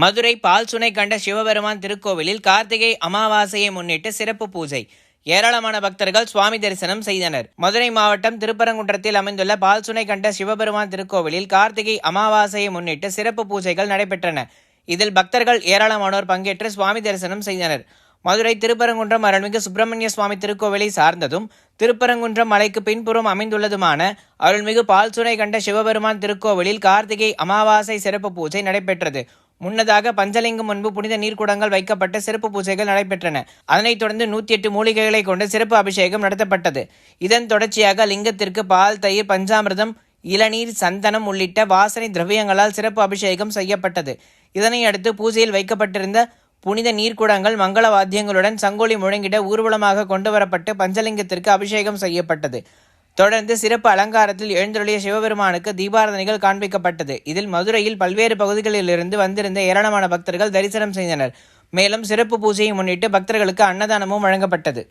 மதுரை பால் சுனை கண்ட சிவபெருமான் திருக்கோவிலில் கார்த்திகை அமாவாசையை முன்னிட்டு சிறப்பு பூஜை. ஏராளமான பக்தர்கள் சுவாமி தரிசனம் செய்தனர். மதுரை மாவட்டம் திருப்பரங்குன்றத்தில் அமைந்துள்ள பால் சுனை கண்ட சிவபெருமான் திருக்கோவிலில் கார்த்திகை அமாவாசையை முன்னிட்டு சிறப்பு பூஜைகள் நடைபெற்றன. இதில் பக்தர்கள் ஏராளமானோர் பங்கேற்று சுவாமி தரிசனம் செய்தனர். மதுரை திருப்பரங்குன்றம் அருள்மிகு சுப்பிரமணிய சுவாமி திருக்கோவிலை சார்ந்ததும் திருப்பரங்குன்றம் மலைக்கு பின்புறம் அமைந்துள்ளதுமான அருள்மிகு பால்சுனை கண்ட சிவபெருமான் திருக்கோவிலில் கார்த்திகை அமாவாசை சிறப்பு பூஜை நடைபெற்றது. முன்னதாக பஞ்சலிங்கம் முன்பு புனித நீர்க்குடங்கள் வைக்கப்பட்ட சிறப்பு பூஜைகள் நடைபெற்றன. அதனைத் தொடர்ந்து நூற்றி எட்டு மூலிகைகளை கொண்டு சிறப்பு அபிஷேகம் நடத்தப்பட்டது. இதன் தொடர்ச்சியாக லிங்கத்திற்கு பால் தயிர் பஞ்சாமிர்தம் இளநீர் சந்தனம் உள்ளிட்ட வாசனை திரவியங்களால் சிறப்பு அபிஷேகம் செய்யப்பட்டது. இதனை அடுத்து பூஜையில் வைக்கப்பட்டிருந்த புனித நீர்க்குடங்கள் மங்கள வாத்தியங்களுடன் சங்கொலி முழங்கிட ஊர்வலமாக கொண்டு வரப்பட்டு பஞ்சலிங்கத்திற்கு அபிஷேகம் செய்யப்பட்டது. தொடர்ந்து சிறப்பு அலங்காரத்தில் எழுந்தருளிய சிவபெருமானுக்கு தீபாரதனைகள் காண்பிக்கப்பட்டது. இதில் மதுரையில் பல்வேறு பகுதிகளிலிருந்து வந்திருந்த ஏராளமான பக்தர்கள் தரிசனம் செய்தனர். மேலும் சிறப்பு பூஜையை முன்னிட்டு பக்தர்களுக்கு அன்னதானமும் வழங்கப்பட்டது.